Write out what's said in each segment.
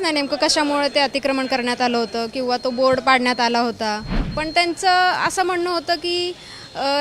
कळलंच नाही नेमकं कशामुळे ते अतिक्रमण करण्यात आलं होतं किंवा तो बोर्ड पाडण्यात आला होता. पण त्यांचं असं म्हणणं होतं की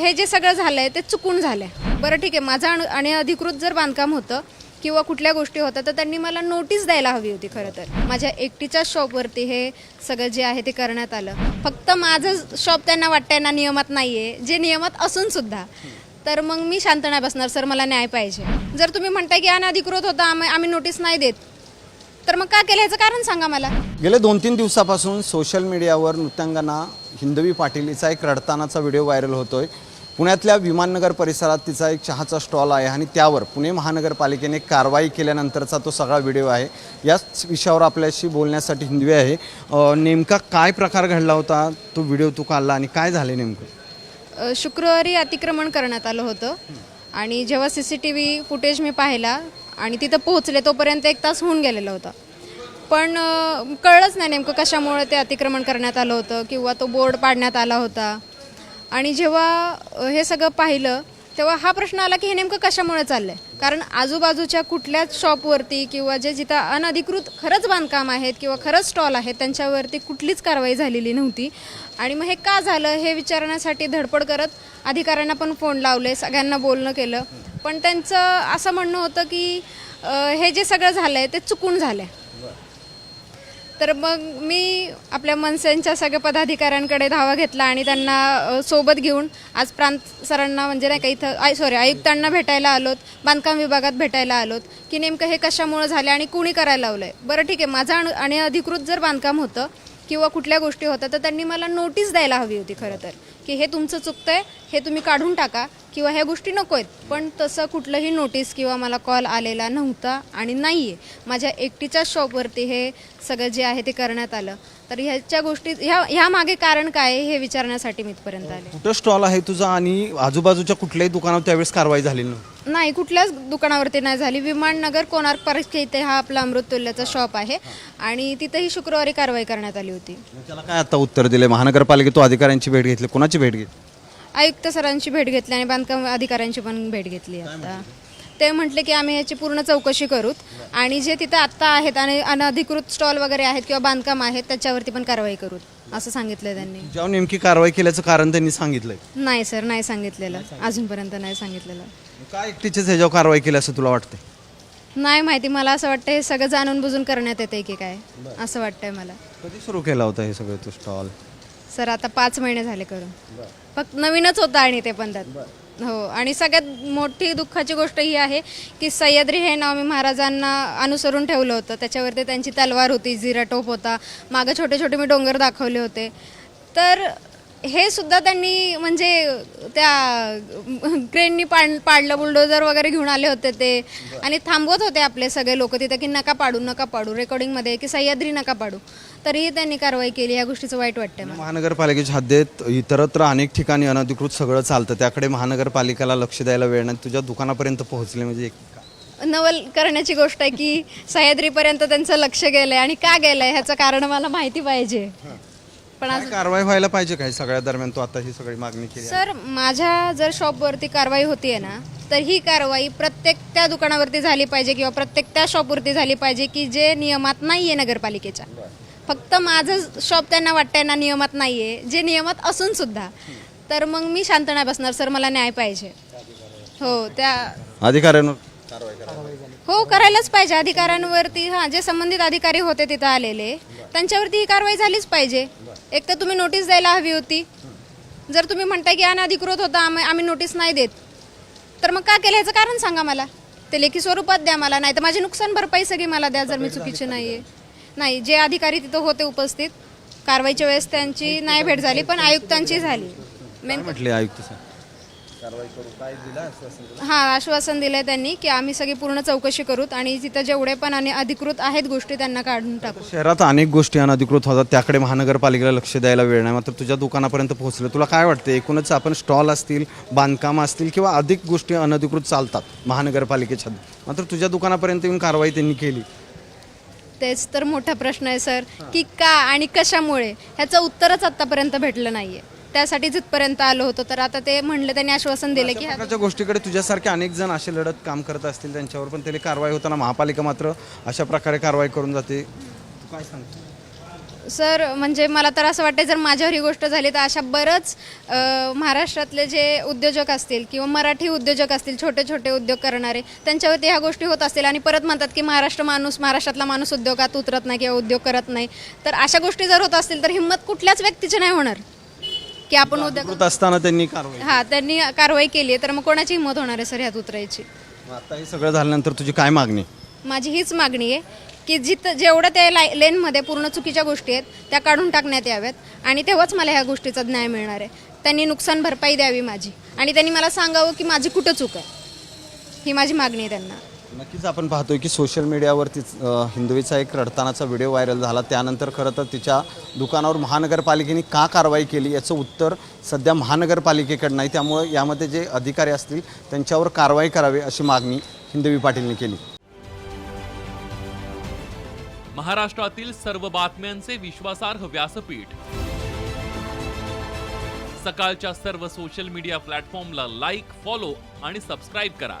हे जे सगळं झालंय ते चुकून झालंय. बरं ठीक आहे माझं अण- आणि अधिकृत जर बांधकाम होतं किंवा कुठल्या गोष्टी होत्या तर त्यांनी मला नोटीस द्यायला हवी होती खरं तर. माझ्या एकटीच्याच शॉपवरती हे सगळं जे आहे ते करण्यात आलं. फक्त माझं शॉप त्यांना वाटतं ना नियमात नाही आहे जे नियमात असून सुद्धा. तर मग मी शांत नाही बसणार सर मला न्याय पाहिजे. जर तुम्ही म्हणताय की अनधिकृत होता आम्ही आम्ही नोटीस नाही देत. तर मग का केलं? ह्याचं कारण सांगा मला. गेले दोन तीन दिवसापासून सोशल मीडियावर नृत्यांगना हिंदवी पाटील हिचा एक रडतानाचा व्हिडिओ व्हायरल होतोय. पुण्यातल्या विमाननगर परिसरात तिचा एक चहाचा स्टॉल आहे आणि त्यावर पुणे महानगरपालिकेने कारवाई केल्यानंतरचा तो सगळा व्हिडिओ आहे. याच विषयावर आपल्याशी बोलण्यासाठी हिंदवी आहे. नेमका काय प्रकार घडला होता? तो व्हिडिओ तू काढला आणि काय झाले नेमकं? अ, शुक्रवारी अतिक्रमण करण्यात आलं होतं. आणि जेव्हा C C T V footage मी पाहिला आणि तिथं पोहोचले तोपर्यंत एक तास होऊन गेलेला होता. पण कळलंच नाही नेमकं कशामुळे ते अतिक्रमण करण्यात आलं होतं किंवा तो बोर्ड पाडण्यात आला होता. आणि जेव्हा हे सगळं पाहिलं तेव्हा हा प्रश्न आला की हे नेमकं कशामुळे चाललंय? कारण आजूबाजूच्या कुठल्याच शॉपवरती किंवा जे जिथं अनधिकृत खरंच बांधकाम आहेत किंवा खरंच स्टॉल आहेत त्यांच्यावरती कुठलीच कारवाई झालेली नव्हती. आणि मग हे का झालं हे विचारण्यासाठी धडपड करत अधिकाऱ्यांना पण फोन लावले सगळ्यांना बोलणं केलं. पण त्यांचं असं म्हणणं होतं की हे जे सगळं झालं आहे ते चुकून झालं आहे तर मग मी आपल्या मनसेंच्या सगळ्या पदाधिकाऱ्यांकडे धावा घेतला आणि त्यांना सोबत घेऊन आज प्रांत सरांना म्हणजे नाही का इथं आय सॉरी आयुक्तांना भेटायला आलोत बांधकाम विभागात भेटायला आलोत की नेमकं हे कशामुळं झालं आणि कुणी करायला लावलंय? बरं ठीक आहे माझं आणि अधिकृत जर बांधकाम होतं किंवा कुठल्या गोष्टी होत्या तर त्यांनी मला नोटीस द्यायला हवी होती खरं तर की हे तुमचं चुकतंय हे तुम्ही काढून टाका. किंवा ह्या गोष्टी नको आहेत. पण तसं कुठलंही नोटीस किंवा मला कॉल आलेला नव्हता आणि नाही आहे माझ्या एकटीच्याच शॉपवरती हे सगळं जे आहे ते करण्यात आलं. तर ह्याच्या गोष्टी ह्या ह्या मागे कारण काय आहे हे विचारण्यासाठी मी इथपर्यंत आले. कुठं स्टॉल आहे तुझा आणि आजूबाजूच्या कुठल्याही दुकानावर त्यावेळेस कारवाई नव्हती नाही? कुठल्याच दुकानावरती नाही झाली. विमाननगर कोणार्क पार्क इथे हा आपला अमृततुल्यचा शॉप आहे आणि तिथेही शुक्रवारी कारवाई करण्यात आली होती. त्याला काय आता उत्तर दिले महानगरपालिकेतून अधिकाऱ्यांची भेट घेतली. कोणाची भेट घेतली? आयुक्त सरांची भेट घेतली आणि बांधकाम अधिकाऱ्यांची पण भेट घेतली आता. ते म्हटले की आम्ही याची पूर्ण चौकशी करूत. आणि जे तिथं आत्ता आहेत आणि अनधिकृत स्टॉल वगैरे आहेत किंवा बांधकाम आहेत त्याच्यावरती पण कारवाई करूत असं सांगितलं त्यांनी. जेव्हा नेमकी कारवाई केल्याचं कारण त्यांनी सांगितलंय. नाही सर नाही सांगितलेलं. अजूनपर्यंत नाही सांगितलेलं. काय एकटीचेच ह्याच्यावर कारवाई केली असं तुला वाटतंय? नाही माहिती मला असं वाटतं हे सगळं जाणून बुजून करण्यात येते की काय असं वाटतंय मला. कधी सुरू केला होता हे सगळं तू स्टॉल? सर आता पाच महिने झाले करून. फक्त नवीनच होतं आणि ते पण त्यात. हो आणि सगळ्यात मोठी दुःखाची गोष्ट ही आहे की सह्याद्री हे नाव मी महाराजांना अनुसरून ठेवलं होतं. त्याच्यावरती त्यांची तलवार होती जिरा टोप होता. मागं छोटे छोटे मी डोंगर दाखवले होते. तर हे सुद्धा त्यांनी म्हणजे त्या क्रेननी पाड पाडलं बुलडोजर वगैरे घेऊन आले होते ते. आणि थांबवत होते आपले सगळे लोक तिथे की नका पाडू नका पाडू रेकॉर्डिंगमध्ये की सह्याद्री नका पाडू. तरीही त्यांनी कारवाई केली या गोष्टीचं वाईट वाटतंय मला. महानगरपालिकेच्या हद्दीत इतरत्र अनेक ठिकाणी अनधिकृत सगळं चालतं. त्याकडे महानगरपालिकेला लक्ष द्यायला वेळ नाही. तुझ्या दुकानापर्यंत पोहोचले म्हणजे एक- नवल करण्याची गोष्ट आहे की सह्याद्रीपर्यंत त्यांचं लक्ष गेलंय. आणि का गेलंय? ह्याचं कारण मला माहिती पाहिजे. पण आज काय कारवाई व्हायला पाहिजे काय? सगळ्या दरम्यान तू आता ही सगळी मागणी केली आहे. सर माझ्या जर शॉपवरती कारवाई होतीये ना तर ही कारवाई प्रत्येक त्या दुकानावरती झाली पाहिजे किंवा प्रत्येक त्या शॉपवरती झाली पाहिजे की जे नियमात नाहीये नगरपालिकेच्या. फक्त माझं शॉप त्यांना वाटतंय ना नियमात नाहीये जे नियमात असून सुद्धा. तर मग मी शांत नाही बसणार सर मला न्याय पाहिजे. हो त्या अधिकाऱ्यांवर? हो करायलाच पाहिजे. अधिकाऱ्यांवरती हां जे संबंधित अधिकारी होते तिथं आलेले त्यांच्यावरती ही कारवाई झालीच पाहिजे. एक तर तुम्ही नोटीस द्यायला हवी होती. जर तुम्ही म्हणताय की अनधिकृत होता आम्ही आम्ही नोटीस नाही देत. तर मग का केलं? ह्याचं कारण सांगा मला. ते लेखी स्वरूपात द्या मला नाही तर माझी नुकसान भरपाई सगळी मला द्या जर मी चुकीची नाही आहे नाही जे अधिकारी तिथं होते उपस्थित कारवाईच्या वेळेस त्यांची नाही भेट झाली पण आयुक्तांची झाली. मेन म्हटले आयुक्त साहेब? हा आश्वासन दिलंय त्यांनी की आम्ही सगळी पूर्ण चौकशी करूत आणि तिथं जेवढे पण आणि अधिकृत आहेत गोष्टी त्यांना काढून टाकू. शहरात अनेक गोष्टी अनधिकृत होतात त्याकडे महानगरपालिकेला लक्ष द्यायला वेळ नाही. मात्र तुझ्या दुकानापर्यंत पोहोचलं तुला काय वाटतं एकूणच आपण स्टॉल असतील बांधकाम असतील किंवा अधिक गोष्टी अनधिकृत चालतात महानगरपालिकेच्या मात्र तुझ्या दुकानापर्यंत येऊन कारवाई त्यांनी केली. तेच तर मोठा प्रश्न आहे सर की का आणि कशामुळे? ह्याचं उत्तरच आतापर्यंत भेटलं नाहीये. त्यासाठी जिथपर्यंत आलो होतो तर आता ते म्हणले त्यांनी आश्वासन दिले की प्रकारच्या गोष्टीकडे तुझ्यासारखे अनेक जण असे लढत काम करत असतील त्यांच्यावर पण त्याला कारवाई होताना महापालिका मात्र अशा प्रकारे कारवाई करून जाते. काय सांगतो? सर म्हणजे मला तर असं वाटतं जर माझ्यावर ही गोष्ट झाली तर अशा बरंच अ, महाराष्ट्रातले जे उद्योजक असतील किंवा मराठी उद्योजक असतील छोटे छोटे उद्योग करणारे त्यांच्यावरती ह्या गोष्टी होत असतील आणि परत म्हणतात की महाराष्ट्र माणूस महाराष्ट्रातला माणूस उद्योगात उतरत नाही किंवा उद्योग करत नाही. तर अशा गोष्टी जर होत असतील तर हिंमत कुठल्याच व्यक्तीची नाही होणार. की आपण अधिकृत असताना त्यांनी कारवाई हां त्यांनी कारवाई केली आहे तर मग कोणाची हिंमत होणार आहे सर ह्यात उतरायची? मग आता हे सगळं झाल्यानंतर तुझी काय मागणी? माझी हीच मागणी आहे की जिथं जेवढं त्या लाय लेनमध्ये पूर्ण चुकीच्या गोष्टी आहेत त्या काढून टाकण्यात याव्यात आणि तेव्हाच मला ह्या गोष्टीचा न्याय मिळणार आहे. त्यांनी नुकसान भरपाई द्यावी माझी आणि त्यांनी मला सांगावं की माझी कुठं चूक आहे. ही माझी मागणी आहे त्यांना. नक्कीच आपण पाहतोय की सोशल मीडियावरती हिंदवीचा एक रडतानाचा व्हिडिओ व्हायरल झाला. त्यानंतर खरं तर तिच्या दुकानावर महानगरपालिकेने का कारवाई केली याचं उत्तर सध्या महानगरपालिकेकडे नाही. त्यामुळे यामध्ये जे अधिकारी असतील त्यांच्यावर कारवाई करावी अशी मागणी हिंदवी पाटीलने केली. महाराष्ट्रातील सर्व बातम्यांचे विश्वासार्ह व्यासपीठ. सकाळच्या सर्व सोशल मीडिया प्लॅटफॉर्मला लाईक फॉलो आणि सबस्क्राईब करा.